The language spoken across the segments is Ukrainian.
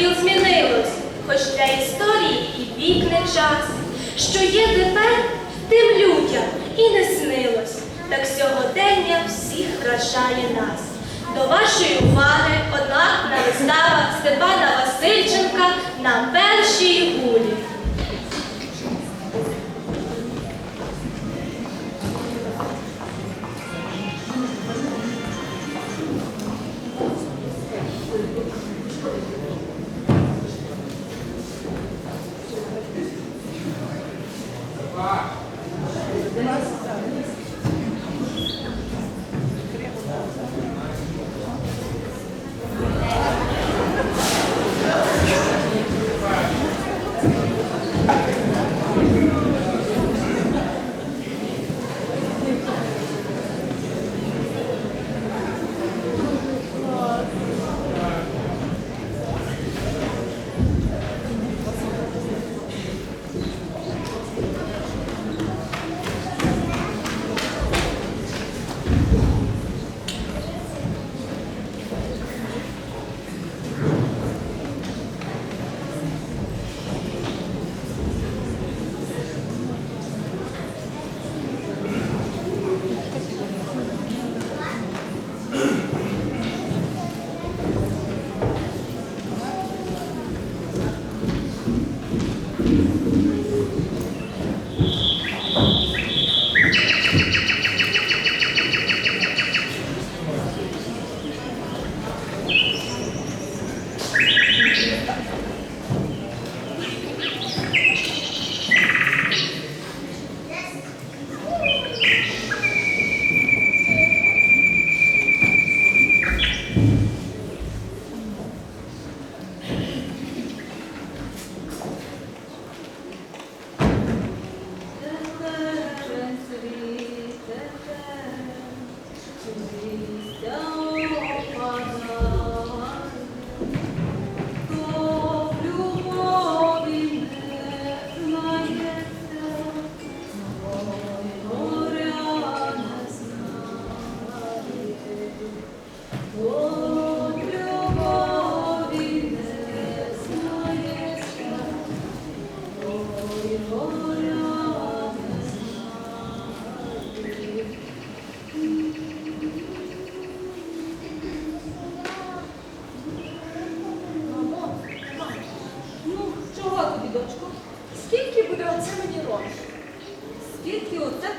діл змінилось, хоч для історії і вік не час, що є тепер тим людям і не снилось, так сьогодення всіх вражає нас. До вашої уваги однак на вистава Степана Васильченка на першій гулі.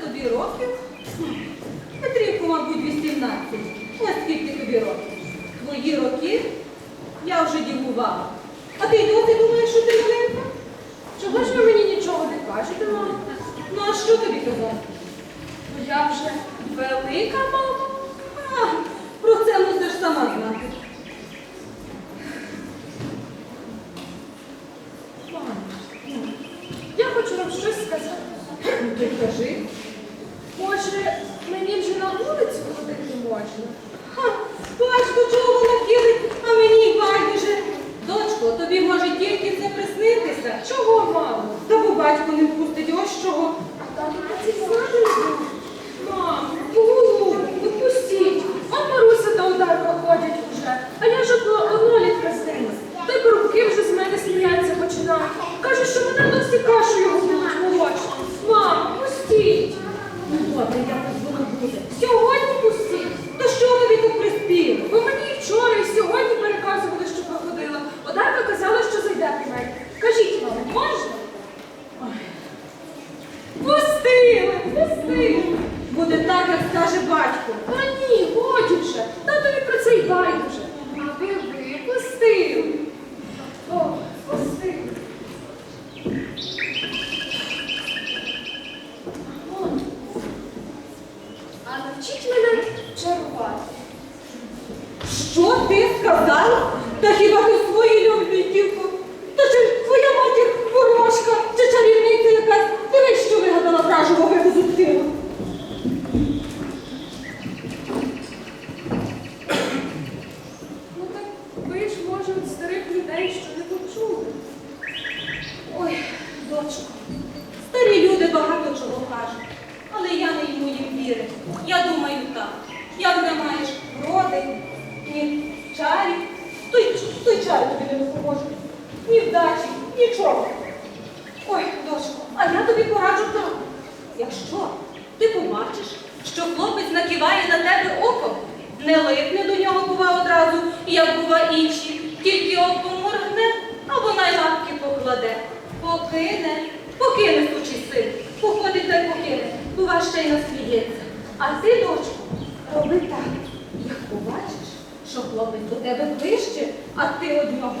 тобі років? Петрівку, мабуть, 18. скільки тобі років? Твої роки я вже дівувала.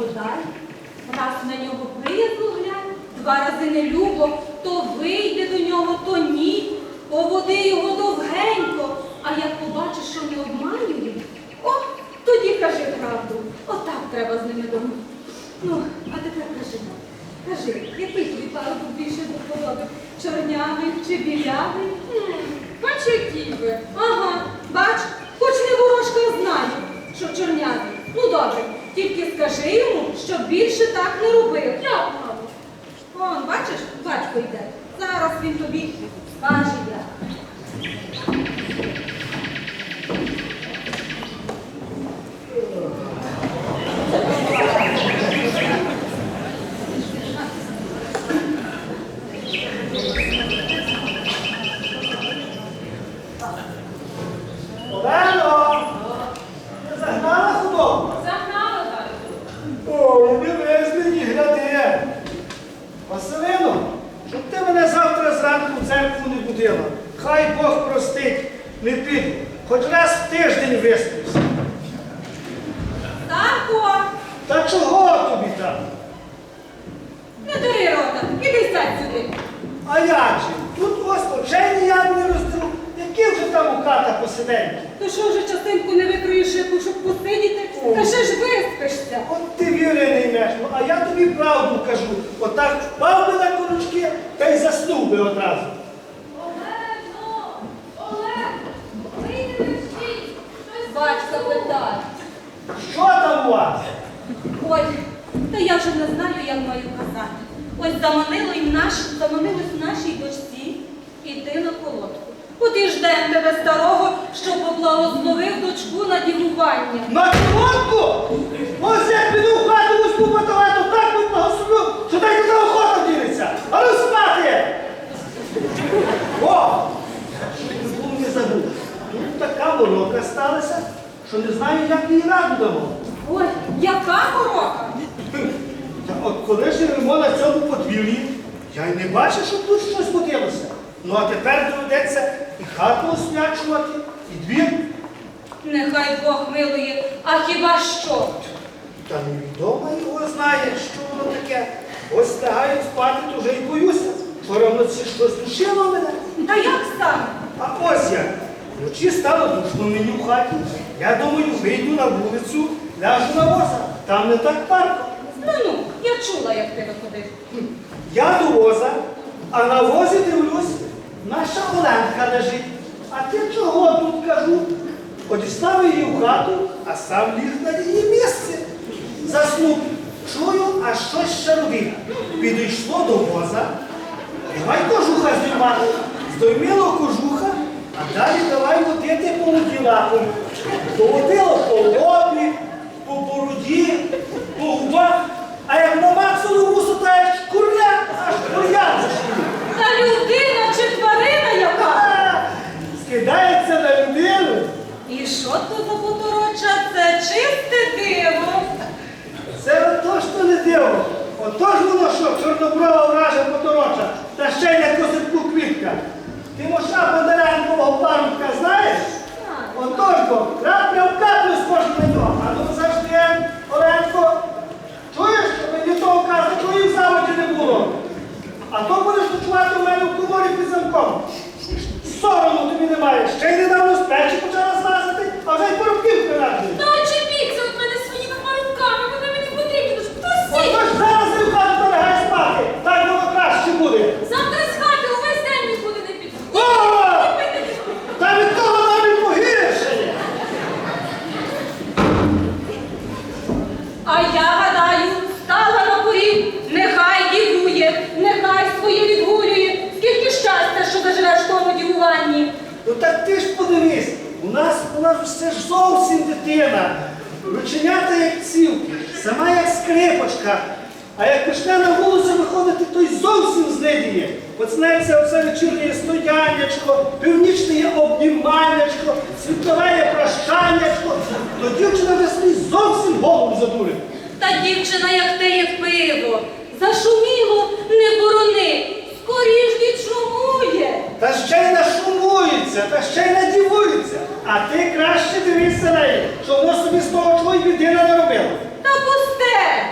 Далі. Раз на нього приязно глянь, два рази не любо, то вийде до нього, то ні. Поводи його довгенько, а як побачиш, що не обманює, о, тоді кажи правду. Отак треба з ними думати. Ну, а тепер кажи, кажи, який тобі парубок більше до вподоби? Чорнявий чи білявий? М, Бач, які ви. Ага, бач, хоч не ворожка знає, що чорнявий. Ну добре, тільки скажи йому, щоб більше так не робив. Я мабуть. Вон, бачиш, батько йде. Зараз він тобі скаже як. Олено! Не загнала худобу? Загнала далі. Ой, не везли, ні гляди. Василино, щоб ти мене завтра зранку в церкву не будила. Хай Бог простить, не піду. Хоч раз в тиждень висплюся. Тарко, Та чого тобі там? не дури рота, іди сядь сюди. А як же? Тут ось очей ніяк не роздру. Які вже там у хата посиденьки? То що вже частинку не викроїш, яку, щоб посидіти? О. Та ще ж виспишся. От ти віри не ймеш, ну, а я тобі правду кажу. Отак впав би на корочки та й заснув би одразу. Олено! Олег! Вийди мерщій! Щось Батько питає. Що там у вас? Ой, та я вже не знаю, як маю казати. Ось заманило й наш, заманилось нашій дочці іти на колодку. От і ждем тебе старого, щоб поблагословив дочку на дівування. На колодку? Ось як піду в хату вузьку паталету, так би благословив, що так і охота ділиться. А ну спати! О! Було не забув. Тут така морока сталася, що не знаю, як її раду дамо. Ой, яка морока! Та от коли живемо на цьому подвір'ї, я й не бачив, щоб тут щось котилося. Ну а тепер доведеться і хату освячувати, і двір. Нехай Бог милує, а хіба що? Та невідомо його знає, що воно таке. Ось лягаю спати, то вже й боюся. Вчора вночі щось душило мене. Та як саме? А ось як. Вночі стало душно мені в хаті. Я думаю, вийду на вулицю, ляжу на воза. Там не так парко. Ну ну, я чула, як ти виходив. Я до воза, а на возі дивлюсь, наша Оленка лежить. А ти чого тут кажу? Одіслав її в хату, а сам ліг на її місце. Заснув. Чую, а щось ще робить. Підійшло до воза. Давай кожуха знімати. Здойміло кожуха, а далі давай водити по лапом. Доводило по лобі, по бороді, по губах, а як на Максову вусу, то аж курля, аж кур'ян зашли. Та людина чи тварина яка? Скидається на людину. І що то за потороча? Це чисте диво. Це ото що не диво. Отож воно що, чорноброва вража потороча, та ще й на козирку квітка. Ти моша Бондаренкового парубка знаєш? Отож бо, крапля в каплю схожа на нього. А ну завжди, Оленко, чуєш, що мені того казу, твої в заводі не було. А то будеш ночувати у мене в коморі під замком. Сорому тобі немає. Ще й недавно з печі почала злазити, а вже й поробків вкрадують. Та очепіться від мене своїми парубками, вони мені потрібні, тож хтось Отож сіть! зараз не в хату полягай спати, так воно краще буде. Завтра з хати увесь день нікуди не піду. О! Та від того навіть погіршає. А я гадаю, стала на поріг, нехай дівує, нехай своє відгулює. Скільки щастя, що доживеш в тому дівуванні. Ну так ти ж подивись, у нас у нас все ж зовсім дитина. Рученята як цілки, сама як скрипочка. А як почне на вулицю виходити, то й зовсім Почнеться оце вечірнє стояннячко, північне обніманнячко, світове прощаннячко, то дівчина вже собі зовсім голову задурить. Та дівчина, як те, як пиво. Зашуміло, не борони. Скоріш відшумує. Та ще й нашумується, та ще й надівується. А ти краще дивися на неї, що воно собі з того й дитина не робила. Та пусте.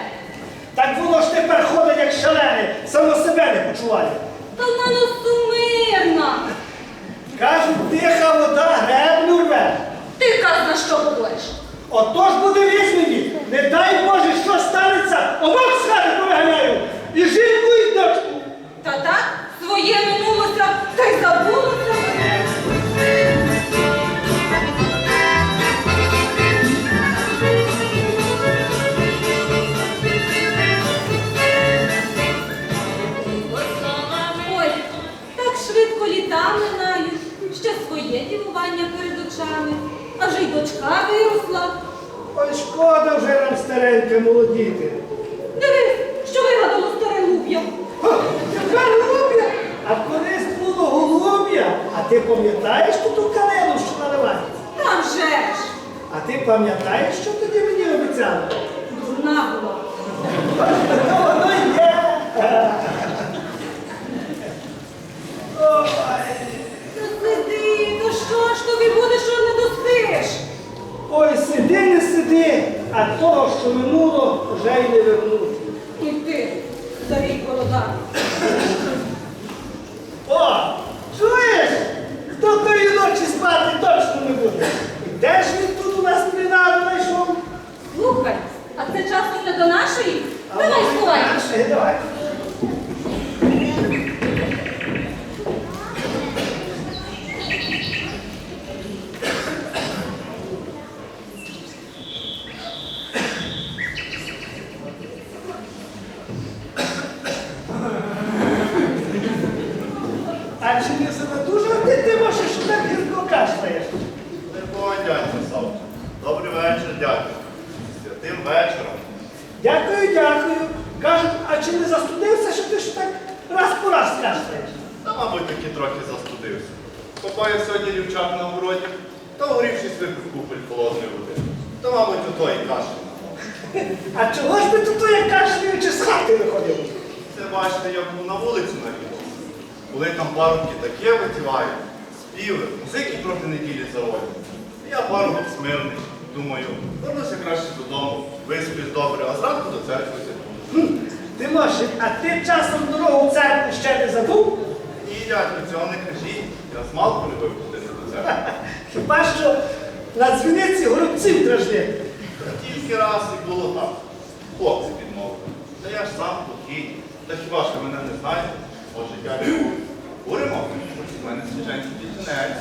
Так воно ж тепер ходить як шалене, само себе не почуває. Та вона сумирна. Кажуть, тиха вода греблю рве. Ти казна, що говориш. Отож буде візьмені, не дай Боже, що станеться, обох з хати повиганяю. І жінку, і дочку. Та так, своє минулося, та й забулося. Дочка виросла. Ой, шкода вже нам стареньке молодіти. Дивись, що вигадало старе луб'я. Яка луб'я? А колись було голуб'я. А ти пам'ятаєш ту ту калину, що наливається? Там же ж. А ти пам'ятаєш, що тоді мені обіцяли? Дурна була. Ну, Воно є. Ой. Та сиди, то що ж тобі буде, що не доспиш? Ой, сиди, не сиди, а того, що минуло, вже й не вернути. І ти, старий борода. О, чуєш? Хто тої ночі спати точно не буде. І де ж він тут у нас принаду знайшов? Слухай, а це часом не до нашої? Давай сховай. Наші, давай. А чи не занадужувати ти можеш, що так гірко кашляєш? Не дядько Савче. Добрий вечір, дядько. Святим вечором. Дякую, дякую. Кажуть, а чи не застудився, що ти ж так раз по раз кашляєш? Та, мабуть, таки трохи застудився. Копаю сьогодні дівчат на городі, та угрівшись випив купель холодної води. Та, мабуть, ото і кашель. А чого ж би тут я кашляючи з хати виходив? Це бачите, як був на вулиці навіть. Коли там парубки таке витівають, співи, музики проти неділі заводять. Я парубок смирний. Думаю, вернуся краще додому, висплюсь добре, а зранку до церкви зайду. Тимошик, а ти часом дорогу в церкву ще не забув? Ні, дядько, цього не кажіть. Я з малку любив ходити до церкви. Хіба що на дзвіниці горобців дражнити? Тільки раз і було так. Хлопці підмовили. Та я ж сам покій. Та хіба ви мене не знаєте? Може, я не куримо? У мене свіженький дітинець.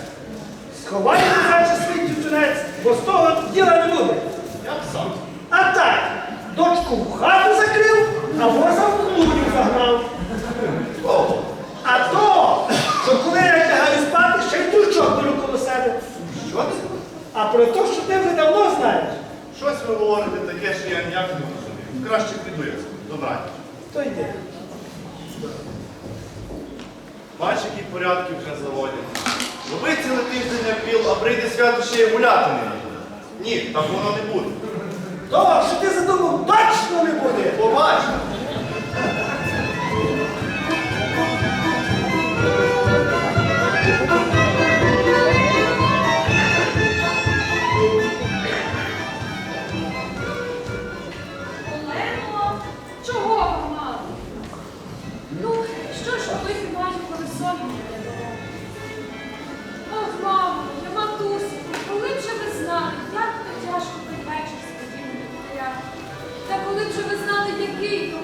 Сховай наче свій дівчинець, бо з того діла не буде. Я б сам. А так, дочку в хату закрив, а воза в клубів загнав. О, А то, що коли я лягаю спати, ще й дурчок беру коло себе. що це? А про те, що ти вже давно знаєш, Щось ви говорите таке, що я ніяк не розумію. Краще піду я. Добраніч. то йди. Бач, які порядки вже заводять. Лови цілий тиждень піл, а прийде свято ще й гуляти не буде. Ні, так воно не буде. То, що ти задумав, точно не буде. Побачимо.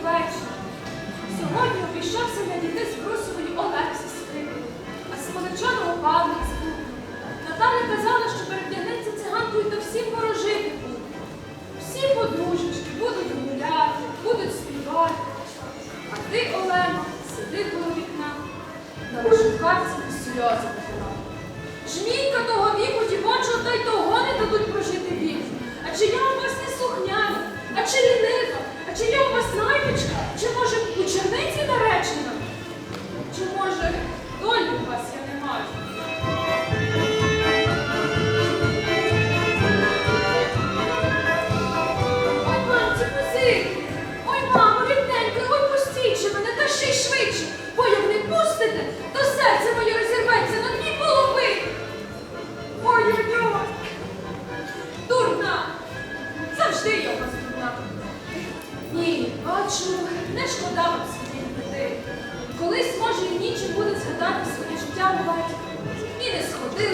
Вечір. Сьогодні обійшовся на дітей з Олексі Скрипки, а з Павлик з. Наталя казала, що перевдягнеться циганкою та всім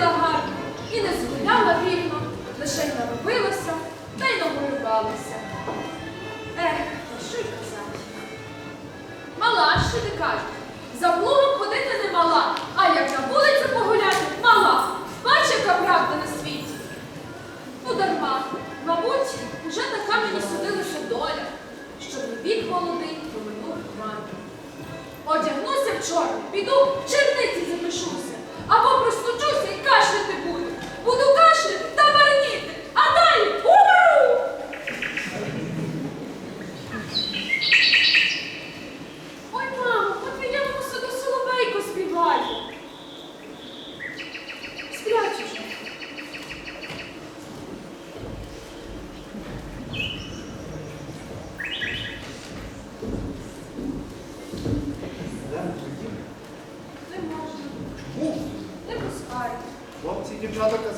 не гарно, і не згуляла вільно, лише й наробилася та й нагорювалася. Ех, та що й казати. Мала, що ти кажеш? За плугом ходити не мала, а як на вулицю погуляти мала. Бач, яка правда на світі. Ну дарма, мабуть, уже така мені судилася доля, що мій вік молодий проминув хмарно. Одягнуся в чорне, піду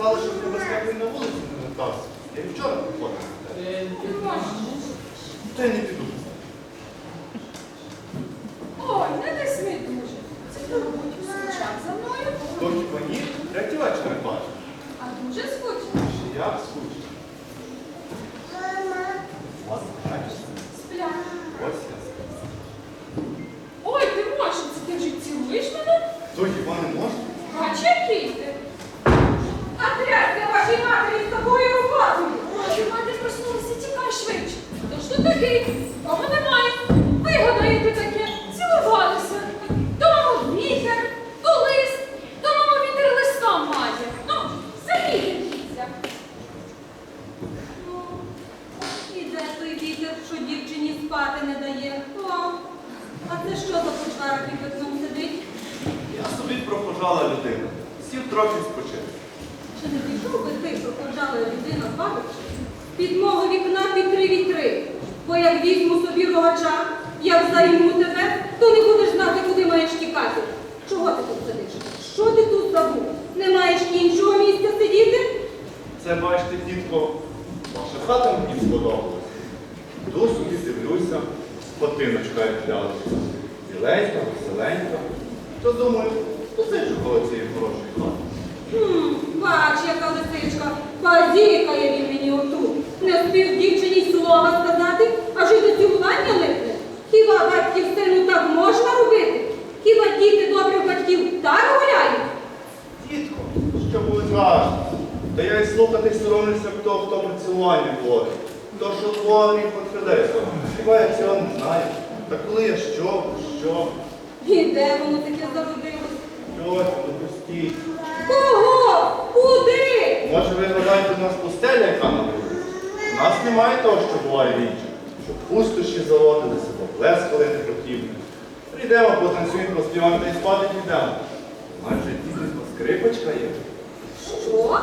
і дівчата казали, що небезпеки на вулицю не вертався. Я і вчора приходив. Не можна. Та й не піду. Ой, не тисни дуже. Це ти, мабуть, скучав за мною. То хіба ні? Третій вечір не бачу. А дуже скучно. Ще як скучно. Вас бачиш? Спля. Ось я. Ой, ти можеш, це ти вже цілуєш мене? То хіба не можна? Бач, який ти. А трясся вашій матері з тобою роботою. Ой, мати проснулася, тікай швидше. То ж ти такий? Кого немає. Вигадаєте таке, цілувалися. То, мамо, вітер, то лист, то, мамо, вітер листом має. Ну, замітиться. Ну, іде той вітер, що дівчині спати не дає. О, а це що за почвара під вікном сидить? Я собі людина. Сів трохи спочити. Чи не пішов би ти, проходжала людина, бабичі? Під мого вікна під три вітри. Бо як візьму собі рогача, як займу тебе, то не будеш знати, куди маєш тікати. Чого ти тут сидиш? Що ти тут забув? Не маєш іншого місця сидіти? Це бачите, тітко, ваша хата мені сподобалась. Йду собі дивлюся, спотиночка як клялася. Біленька, веселенька. То думаю, посиджу коло цієї хорошої хати. Хм, бач, яка лисичка, позікає він мені отут. Не спів дівчині й слова сказати, аж і до цілування липне. Хіба батьків сину так можна робити? Хіба діти добрих батьків так гуляють? Тітко, що буде кажете? Та я й слухати соромлюся хто, хто про цілування говорить. То, що творний потребується. Хіба я цього не знаю? Та коли я що, що, І де воно таке зародилось? Що, ну пустіть. Кого? Куди? Може ви гадаєте, у нас пустеля, яка на вулиці? У нас немає того, що буває в інших. Щоб пустощі заводилися, поплескали не потрібно. Прийдемо, потанцюємо, поспіваємо та й спати підемо. Майже дійсно скрипочка є. Що?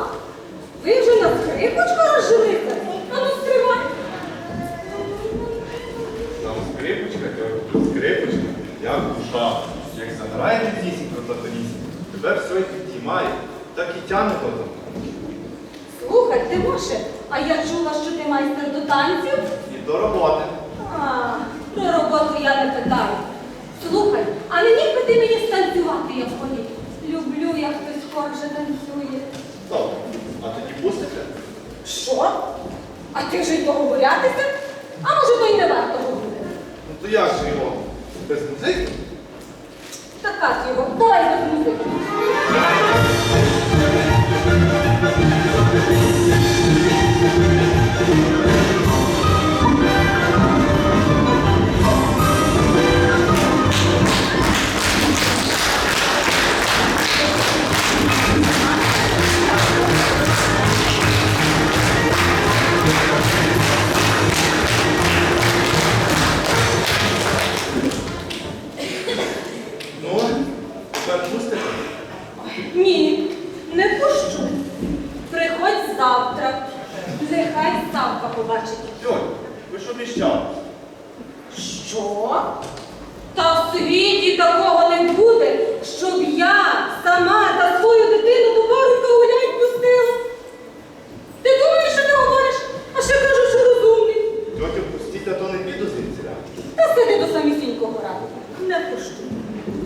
Ви вже на скрипочку розжилися? А ну стривай. Там скрипочка, кажу, скрипочка, як душа. Як заграє піснісінько за тонісінько, тебе все підіймає, так і тягне того. Слухай, Тимоше, а я чула, що ти майстер до танців? І до роботи. А, про роботу я не питаю. Слухай, а не міг би ти мені станцювати, як ходить? Люблю, як хтось хорже танцює. Добре. А тоді пустите? Що? А ти вже й договорятися? А може, то й не варто говорити? Ну то як же його? Без музики? Така його, давай без завтра. Нехай Савка побачить. Тьоть, ви ж обіщали. Що? Та в світі такого не буде, щоб я сама та свою дитину до парубка гулять пустила. Ти думаєш, що ти говориш? А ще кажу, що розумний. Тьотю, пустіть, а то не піду звідси. Та пораду. Не пущу.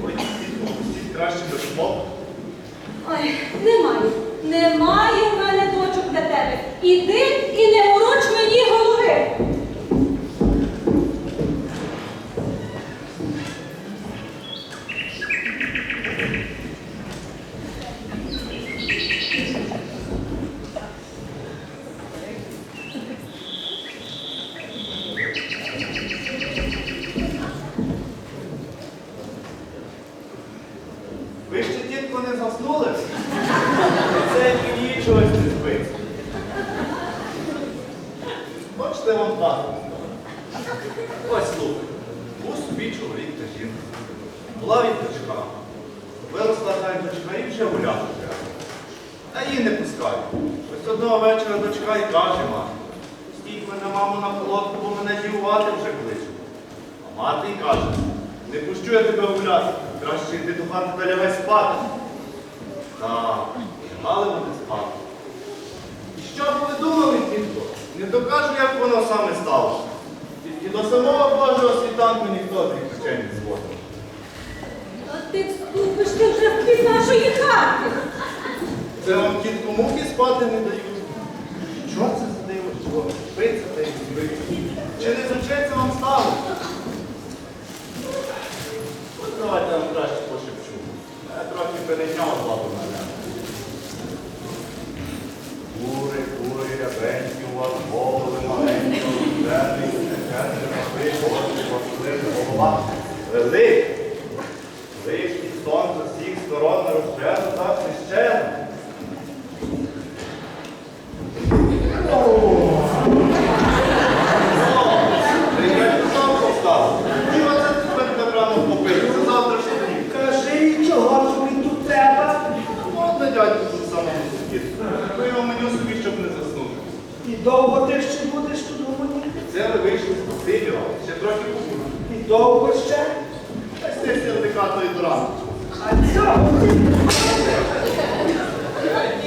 Ой, пустіть краще до школи. Ой, немає. Немає в мене дочок для тебе. Іди і не мороч мені голови. Ви ще тітко не заснули? Це мені чогось не спиться. Вам так? Ось слухай. Був собі чоловік та жінка. Була від дочка. Виросла та й дочка і вже гуляти треба. А її не пускають. Ось одного вечора дочка і каже мати. Стійте мене, мамо, на холодку, бо мене дівувати вже кличуть. А мати й каже, не пущу я тебе гуляти, краще йди до хати та лягай спати. Так, лягали вони спати. І що б ви думали? Не докажу, як воно саме сталося. Тільки до самого Божого світанку ніхто з їх печень не зводив. А ти вступиш ти вже в пів нашої хати. Це вам кітку муки спати не дають. Що це за диво? Спиться та й спиться. Чи не зачеться вам стало? От давайте я вам краще пошепчу. Я трохи перейняв бабу мене. Кури, кури, рябенькі у вас голови маленькі, зелені, течені, раби, очі, пошлини, голова. Велик. Лишній сон з усіх сторон розжену та священно. Кажи, і чого тобі тут треба? І довго ти ще будеш тут гомоніти? І довго ще? А цього ти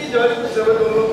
Він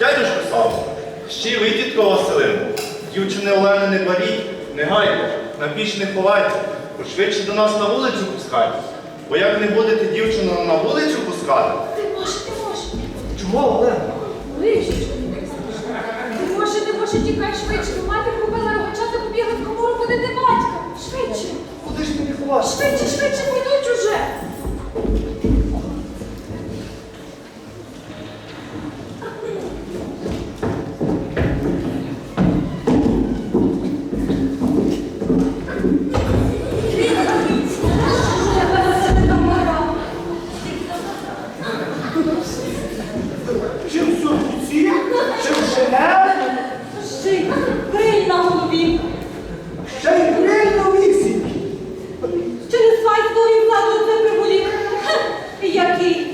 Дядюшко Савко, ще й ви, тітко Василину. Дівчини Олени не беріть, не гайте, на піч не ховайте, бо швидше до нас на вулицю пускайте. Бо як не будете дівчину на вулицю пускати, Ти можеш, ти можеш. Чого, Олена? Лишечко. Ти може, ти може, тікай швидше, бо мати купила рогачата побігли в комору будити батька. Швидше, Куди ж мені ховатися? швидше, швидше, Який